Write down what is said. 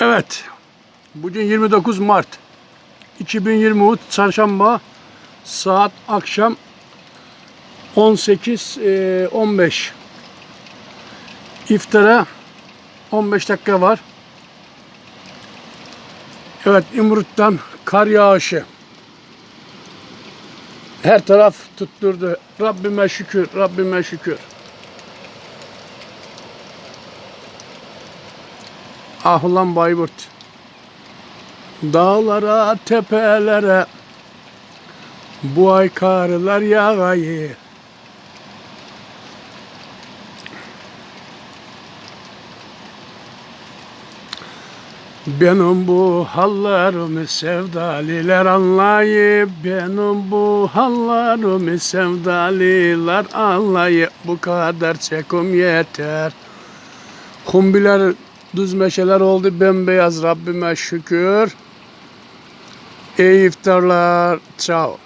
Evet. Bugün 29 Mart 2023 Çarşamba saat akşam 18 e, 15 iftara 15 dakika var. Evet İmrut'tan kar yağışı. Her taraf tutturdu. Rabbime şükür, Rabbime şükür. Ah ulan Bayburt. Dağlara, tepelere bu ay karlar yağayı. Benim bu hallarımı sevdaliler anlayıp Benim bu hallarımı sevdaliler anlayıp Bu kadar çekim yeter Kumbiler düz meşeler oldu bembeyaz Rabbime şükür İyi iftarlar. Ciao.